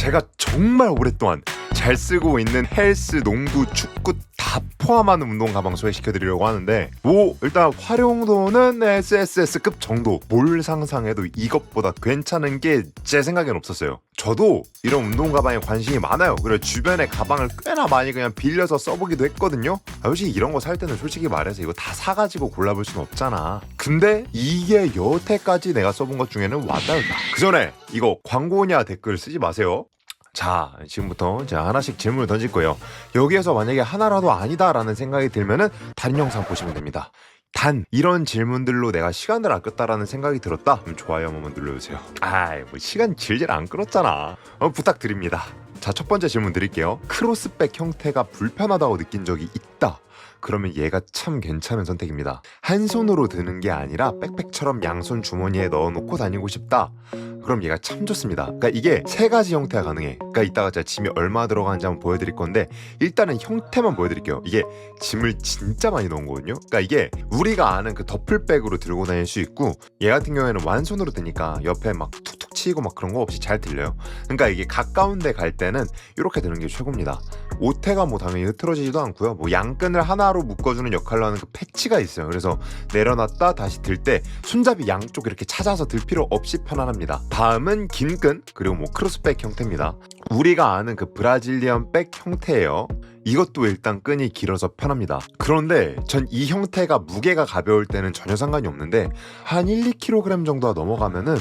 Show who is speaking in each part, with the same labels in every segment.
Speaker 1: 제가 정말 오랫동안 잘 쓰고 있는 헬스, 농구, 축구 다 포함하는 운동 가방 소개시켜드리려고 하는데 뭐 일단 활용도는 SSS급 정도. 뭘 상상해도 이것보다 괜찮은 게 제 생각엔 없었어요. 저도 이런 운동 가방에 관심이 많아요. 그래서 주변에 가방을 꽤나 많이 그냥 빌려서 써보기도 했거든요. 아, 솔직히 이런 거 살 때는 솔직히 말해서 이거 다 사가지고 골라볼 수는 없잖아. 근데 이게 여태까지 내가 써본 것 중에는 와닿다 그 전에 이거 광고냐 댓글 쓰지 마세요 자, 지금부터 제가 하나씩 질문을 던질 거예요. 여기에서 만약에 하나라도 아니다라는 생각이 들면은 다른 영상 보시면 됩니다. 단 이런 질문들로 내가 시간을 아꼈다라는 생각이 들었다? 그럼 좋아요 한 번만 눌러주세요. 아이 뭐 시간 질질 안 끌었잖아. 어, 부탁드립니다. 자, 첫 번째 질문 드릴게요. 크로스백 형태가 불편하다고 느낀 적이 있다. 그러면 얘가 참 괜찮은 선택입니다. 한 손으로 드는 게 아니라 백팩처럼 양손 주머니에 넣어놓고 다니고 싶다. 그럼 얘가 참 좋습니다. 그러니까 이게 세 가지 형태가 가능해. 그러니까 이따가 제가 짐이 얼마 들어가는지 한번 보여드릴 건데 일단은 형태만 보여드릴게요. 이게 짐을 진짜 많이 넣은 거거든요. 그러니까 이게 우리가 아는 그 더플백으로 들고 다닐 수 있고 얘 같은 경우에는 완손으로 드니까 옆에 막 툭 툭 치이고 막 그런 거 없이 잘 들려요. 그러니까 이게 가까운 데 갈 때는 이렇게 드는 게 최고입니다. 오태가 뭐 당연히 흐트러지지도 않고요. 뭐 양끈을 하나로 묶어주는 역할로 하는 그 패치가 있어요. 그래서 내려놨다 다시 들 때 손잡이 양쪽 이렇게 찾아서 들 필요 없이 편안합니다. 다음은 긴 끈 그리고 뭐 크로스백 형태입니다. 우리가 아는 그 브라질리언 백 형태예요. 이것도 일단 끈이 길어서 편합니다. 그런데 전 이 형태가 무게가 가벼울 때는 전혀 상관이 없는데 한 1, 2kg 정도가 넘어가면은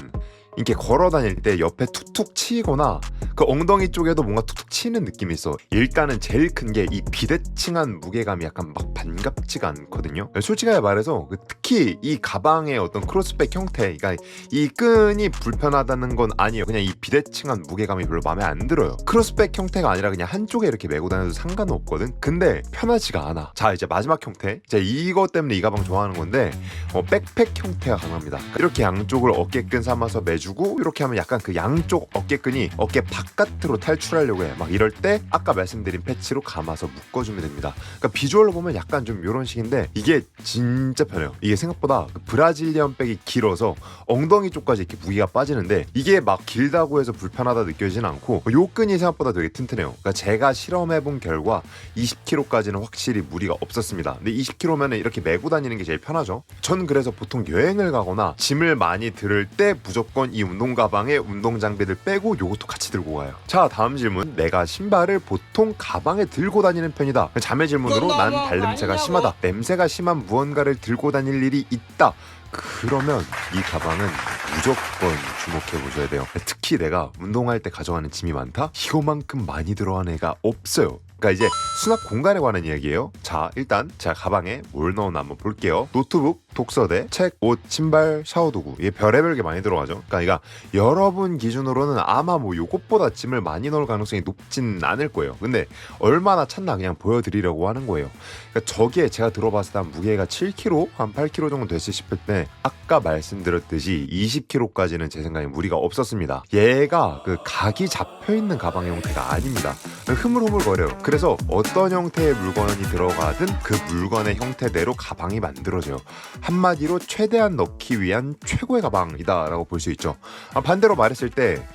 Speaker 1: 이렇게 걸어 다닐 때 옆에 툭툭 치이거나 그 엉덩이 쪽에도 뭔가 툭툭 치는 느낌이 있어. 일단은 제일 큰 게 이 비대칭한 무게감이 약간 막 반갑지가 않거든요. 솔직하게 말해서 그 특히 이 가방의 어떤 크로스백 형태, 그러니까 이 끈이 불편하다는 건 아니에요. 그냥 이 비대칭한 무게감이 별로 마음에 안 들어요. 크로스백 형태가 아니라 그냥 한쪽에 이렇게 메고 다녀도 상관은 없거든. 근데 편하지가 않아. 자 이제 마지막 형태. 이제 이것 때문에 이 가방 좋아하는 건데 어, 백팩 형태가 가능합니다. 이렇게 양쪽을 어깨끈 삼아서 매주 고 이렇게 하면 약간 그 양쪽 어깨끈이 어깨 바깥으로 탈출하려고 해. 막 이럴 때 아까 말씀드린 패치로 감아서 묶어주면 됩니다. 그러니까 비주얼로 보면 약간 좀 이런 식인데 이게 진짜 편해요. 이게 생각보다 그 브라질리언 백이 길어서 엉덩이 쪽까지 이렇게 무게가 빠지는데 이게 막 길다고 해서 불편하다 느껴지진 않고 요 끈이 생각보다 되게 튼튼해요. 그러니까 제가 실험해본 결과 20kg까지는 확실히 무리가 없었습니다. 근데 20kg면 이렇게 메고 다니는 게 제일 편하죠. 전 그래서 보통 여행을 가거나 짐을 많이 들을 때 무조건 이 운동 가방에 운동 장비들 빼고 요것도 같이 들고 가요. 자 다음 질문. 내가 신발을 보통 가방에 들고 다니는 편이다. 자매 질문으로 난 발냄새가. 심하다. 냄새가 심한 무언가를 들고 다닐 일이 있다. 그러면 이 가방은 무조건 주목해 보셔야 돼요. 특히 내가 운동할 때 가져가는 짐이 많다? 이거만큼 많이 들어간 애가 없어요. 그러니까 이제 수납 공간에 관한 이야기예요. 자, 일단 제가 가방에 뭘 넣었나 한번 볼게요. 노트북, 독서대, 책, 옷, 신발, 샤워 도구. 이게 별의별 게 많이 들어가죠. 그러니까 이가 여러분 기준으로는 아마 뭐 요것보다 짐을 많이 넣을 가능성이 높진 않을 거예요. 근데 얼마나 찼나 그냥 보여드리려고 하는 거예요. 그러니까 저게 제가 들어봤을 때 한 무게가 7kg, 한 8kg 정도 됐을 싶을 때 아까 말씀드렸듯이 20kg까지는 제 생각에 무리가 없었습니다. 얘가 그 각이 잡혀 있는 가방의 형태가 아닙니다. 흐물흐물거려요. 그래서 어떤 형태의 물건이 들어가든 그 물건의 형태대로 가방이 만들어져요. 한마디로 최대한 넣기 위한 최고의 가방이다라고 볼 수 있죠. 아, 반대로 말했을 때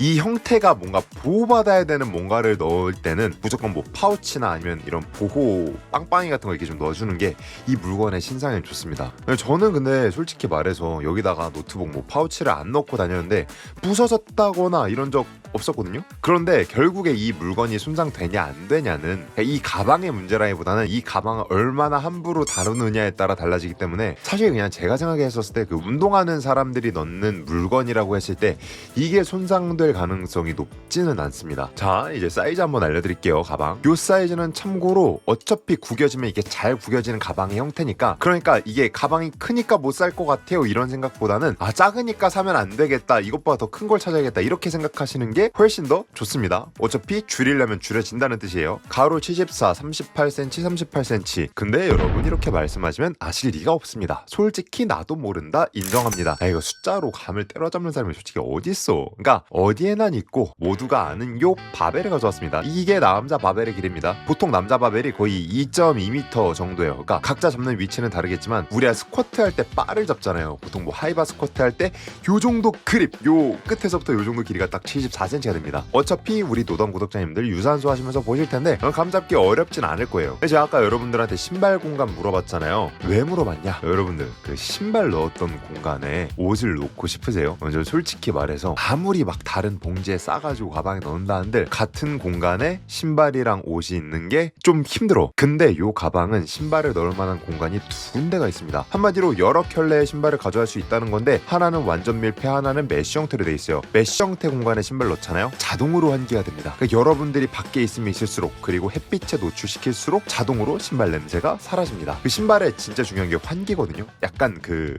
Speaker 1: 이 형태가 뭔가 보호받아야 되는 뭔가를 넣을 때는 무조건 뭐 파우치나 아니면 이런 보호 빵빵이 같은 거 이렇게 좀 넣어주는 게 이 물건의 신상에 좋습니다. 저는 근데 솔직히 말해서 여기다가 노트북 뭐 파우치를 안 넣고 다녔는데 부서졌다거나 이런 적 없었거든요. 그런데 결국에 이 물건이 손상되냐 안 되냐는 이 가방의 문제라기보다는 이 가방을 얼마나 함부로 다루느냐에 따라 달라지기 때문에 사실 그냥 제가 생각했었을 때 그 운동하는 사람들이 넣는 물건이라고 했을 때 이게 손상될 가능성이 높지는 않습니다. 자 이제 사이즈 한번 알려드릴게요 가방. 요 사이즈는 참고로 어차피 구겨지면 이게 잘 구겨지는 가방의 형태니까 그러니까 이게 가방이 크니까 못 살 것 같아요 이런 생각보다는 아 작으니까 사면 안 되겠다 이것보다 더 큰 걸 찾아야겠다 이렇게 생각하시는 게 훨씬 더 좋습니다. 어차피 줄이려면 줄여진다는 뜻이에요. 가로 74, 38cm, 38cm. 근데 여러분 이렇게 말씀하시면 아실 리가 없습니다. 솔직히 나도 모른다 인정합니다. 아 이거 숫자로 감을 때려잡는 사람이 솔직히 어디 있어? 그러니까 어디에난 있고 모두가 아는 요 바벨을 가져왔습니다. 이게 남자 바벨의 길입니다. 보통 남자 바벨이 거의 2.2m 정도예요. 그러니까 각자 잡는 위치는 다르겠지만 우리가 스쿼트 할 때 바를 잡잖아요. 보통 뭐 하이바 스쿼트 할 때 요 정도 그립, 요 끝에서부터 요 정도 길이가 딱 74cm 4cm가 됩니다. 어차피 우리 노던 구독자님들 유산소 하시면서 보실 텐데 어, 감 잡기 어렵진 않을 거예요. 제가 아까 여러분들한테 신발 공간 물어봤잖아요. 왜 물어봤냐? 여러분들 그 신발 넣었던 공간에 옷을 놓고 싶으세요? 어, 저 솔직히 말해서 아무리 막 다른 봉지에 싸가지고 가방에 넣는다 한들 같은 공간에 신발이랑 옷이 있는 게 좀 힘들어. 근데 요 가방은 신발을 넣을 만한 공간이 두 군데가 있습니다. 한마디로 여러 켤레의 신발을 가져갈 수 있다는 건데 하나는 완전 밀폐, 하나는 메쉬 형태로 돼 있어요. 메쉬 형태 공간에 신발 넣 잖아요. 자동으로 환기가 됩니다. 그러니까 여러분들이 밖에 있으면 있을수록 그리고 햇빛에 노출시킬수록 자동으로 신발 냄새가 사라집니다. 그 신발에 진짜 중요한 게 환기거든요. 약간 그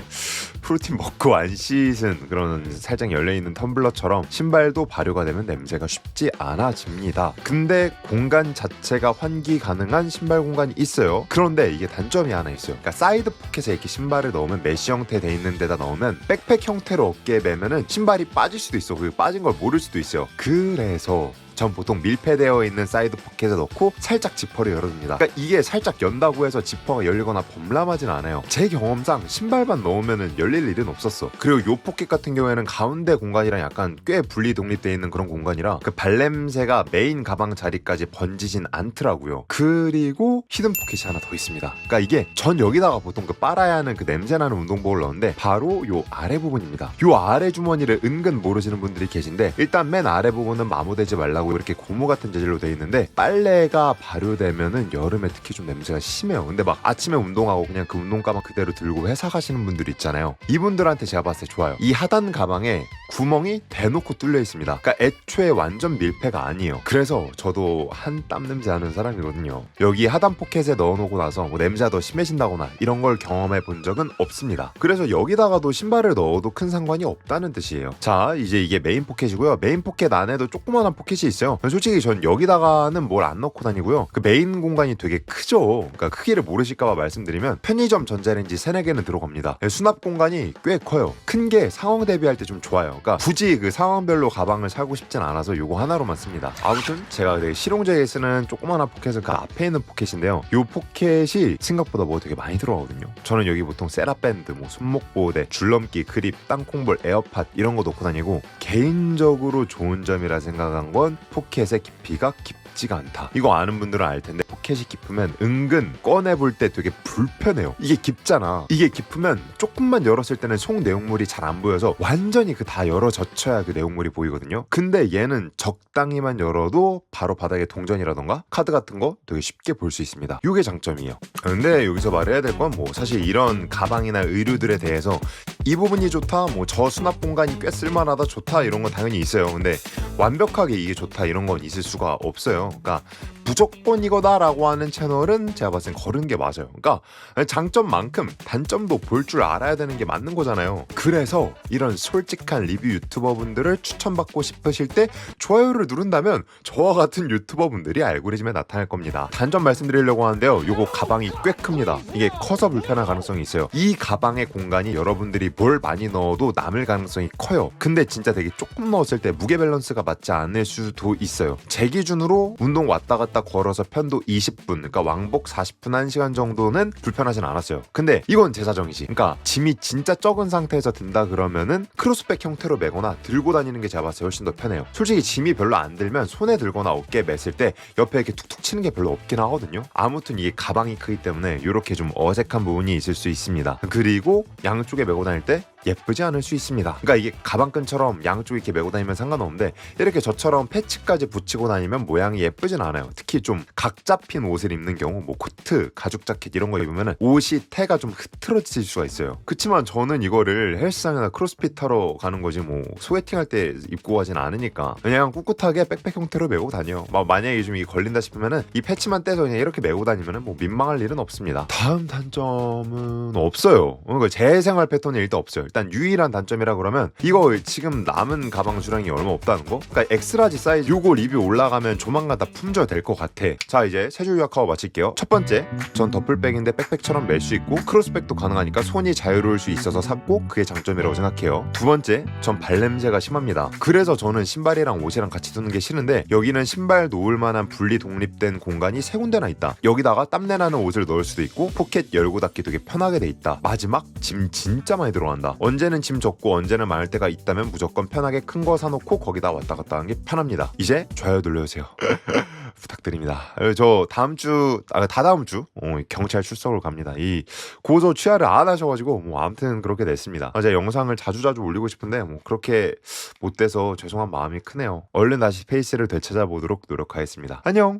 Speaker 1: 프로틴 먹고 안 씻은 그런 살짝 열려 있는 텀블러처럼 신발도 발효가 되면 냄새가 쉽지 않아집니다. 근데 공간 자체가 환기 가능한 신발 공간이 있어요. 그런데 이게 단점이 하나 있어요. 그러니까 사이드 포켓에 이렇게 신발을 넣으면 메쉬 형태 돼 있는 데다 넣으면 백팩 형태로 어깨에 매면은 신발이 빠질 수도 있어. 그 빠진 걸 모를 수도 있어 요. 그래서 전 보통 밀폐되어 있는 사이드 포켓에 넣고 살짝 지퍼를 열어줍니다. 그러니까 이게 살짝 연다고 해서 지퍼가 열리거나 범람하진 않아요. 제 경험상 신발만 넣으면 열릴 일은 없었어. 그리고 요 포켓 같은 경우에는 가운데 공간이랑 약간 꽤 분리 독립되어 있는 그런 공간이라 그 발냄새가 메인 가방 자리까지 번지진 않더라고요. 그리고 히든 포켓이 하나 더 있습니다. 그러니까 이게 전 여기다가 보통 그 빨아야 하는 그 냄새나는 운동복을 넣는데 바로 요 아래 부분입니다. 요 아래 주머니를 은근 모르시는 분들이 계신데 일단 맨 아래 부분은 마모되지 말라고 이렇게 고무 같은 재질로 되어 있는데 빨래가 발효되면은 여름에 특히 좀 냄새가 심해요. 근데 막 아침에 운동하고 그냥 그 운동 가방 그대로 들고 회사 가시는 분들 있잖아요. 이분들한테 제가 봤을 때 좋아요. 이 하단 가방에 구멍이 대놓고 뚫려 있습니다. 그러니까 애초에 완전 밀폐가 아니에요. 그래서 저도 한 땀 냄새 나는 사람이거든요. 여기 하단 포켓에 넣어놓고 나서 뭐 냄새가 더 심해진다거나 이런 걸 경험해 본 적은 없습니다. 그래서 여기다가도 신발을 넣어도 큰 상관이 없다는 뜻이에요. 자, 이제 이게 메인 포켓이고요. 메인 포켓 안에도 조그만한 포켓이 있어요. 솔직히 전 여기다가는 뭘 안 넣고 다니고요. 그 메인 공간이 되게 크죠. 그러니까 크기를 모르실까봐 말씀드리면 편의점 전자레인지 3, 4개는 들어갑니다. 수납 공간이 꽤 커요. 큰 게 상황 대비할 때 좀 좋아요. 그러니까 굳이 그 상황별로 가방을 사고 싶진 않아서 요거 하나로만 씁니다. 아무튼 제가 되게 실용적에 쓰는 조그만한 포켓은 그 앞에 있는 포켓인데요. 요 포켓이 생각보다 뭐 되게 많이 들어가거든요. 저는 여기 보통 세라밴드, 뭐 손목 보호대, 줄넘기, 그립, 땅콩볼, 에어팟 이런 거 놓고 다니고 개인적으로 좋은 점이라 생각한 건 포켓의 깊이가 깊지가 않다. 이거 아는 분들은 알 텐데 포켓이 깊으면 은근 꺼내 볼 때 되게 불편해요. 이게 깊잖아. 이게 깊으면 조금만 열었을 때는 속 내용물이 잘 안 보여서 완전히 그 다 열어 젖혀야 그 내용물이 보이거든요. 근데 얘는 적당히만 열어도 바로 바닥에 동전이라던가 카드 같은 거 되게 쉽게 볼 수 있습니다. 이게 장점이에요. 근데 여기서 말해야 될 건 뭐 사실 이런 가방이나 의류들에 대해서 이 부분이 좋다, 뭐 저 수납 공간이 꽤 쓸만하다, 좋다 이런 건 당연히 있어요. 근데 완벽하게 이게 좋다 이런 건 있을 수가 없어요. 그러니까 무조건 이거다라고 하는 채널은 제가 봤을 땐 거른 게 맞아요. 그러니까 장점만큼 단점도 볼 줄 알아야 되는 게 맞는 거잖아요. 그래서 이런 솔직한 리뷰 유튜버 분들을 추천받고 싶으실 때 좋아요를 누른다면 저와 같은 유튜버 분들이 알고리즘에 나타날 겁니다. 단점 말씀드리려고 하는데요. 요거 가방이 꽤 큽니다. 이게 커서 불편할 가능성이 있어요. 이 가방의 공간이 여러분들이 뭘 많이 넣어도 남을 가능성이 커요. 근데 진짜 되게 조금 넣었을 때 무게 밸런스가 맞지 않을 수도 있어요. 제 기준으로 운동 왔다 갔다 걸어서 편도 20분, 그러니까 왕복 40분 1시간 정도는 불편하진 않았어요. 근데 이건 제 사정이지. 그러니까 짐이 진짜 적은 상태에서 든다 그러면은 크로스백 형태로 매거나 들고 다니는 게 제가 봤을 때 훨씬 더 편해요. 솔직히 짐이 별로 안 들면 손에 들거나 어깨에 맸을 때 옆에 이렇게 툭툭 치는 게 별로 없긴 하거든요. 아무튼 이게 가방이 크기 때문에 이렇게 좀 어색한 부분이 있을 수 있습니다. 그리고 양쪽에 메고 다닐 때 예쁘지 않을 수 있습니다. 그러니까 이게 가방끈처럼 양쪽 이렇게 메고 다니면 상관없는데 이렇게 저처럼 패치까지 붙이고 다니면 모양이 예쁘진 않아요. 특히 좀 각 잡힌 옷을 입는 경우 뭐 코트, 가죽 자켓 이런 거 입으면 옷이 태가 좀 흐트러질 수가 있어요. 그렇지만 저는 이거를 헬스장이나 크로스핏 하러 가는 거지 뭐 소개팅 할 때 입고 가진 않으니까 그냥 꿋꿋하게 백팩 형태로 메고 다녀. 막 만약에 좀 이게 걸린다 싶으면은 이 패치만 떼서 그냥 이렇게 메고 다니면은 뭐 민망할 일은 없습니다. 다음 단점은 없어요. 그러니까 제 생활 패턴이 일단 없어요. 일단 유일한 단점이라 그러면 이거 지금 남은 가방 주량이 얼마 없다는 거? 그러니까 엑스라지 사이즈 요거 리뷰 올라가면 조만간 다 품절 될 것 같아. 자 이제 세줄 요약하고 마칠게요. 첫 번째, 전 더플백인데 백팩처럼 멜 수 있고 크로스백도 가능하니까 손이 자유로울 수 있어서 샀고 그게 장점이라고 생각해요. 두 번째, 전 발냄새가 심합니다. 그래서 저는 신발이랑 옷이랑 같이 두는 게 싫은데 여기는 신발 놓을 만한 분리 독립된 공간이 세 군데나 있다. 여기다가 땀내 나는 옷을 넣을 수도 있고 포켓 열고 닫기 되게 편하게 돼 있다. 마지막 짐 진짜 많이 들어간다. 언제는 짐 적고 언제는 많을 때가 있다면 무조건 편하게 큰 거 사놓고 거기다 왔다 갔다 하는 게 편합니다. 이제 좋아요 눌러주세요. 부탁드립니다. 어, 저 다음 주, 아, 다다음 주 어, 경찰 출석을 갑니다. 이 고소 취하를 안 하셔가지고 뭐 아무튼 그렇게 됐습니다. 아, 제가 영상을 자주자주 올리고 싶은데 뭐 그렇게 못 돼서 죄송한 마음이 크네요. 얼른 다시 페이스를 되찾아 보도록 노력하겠습니다. 안녕.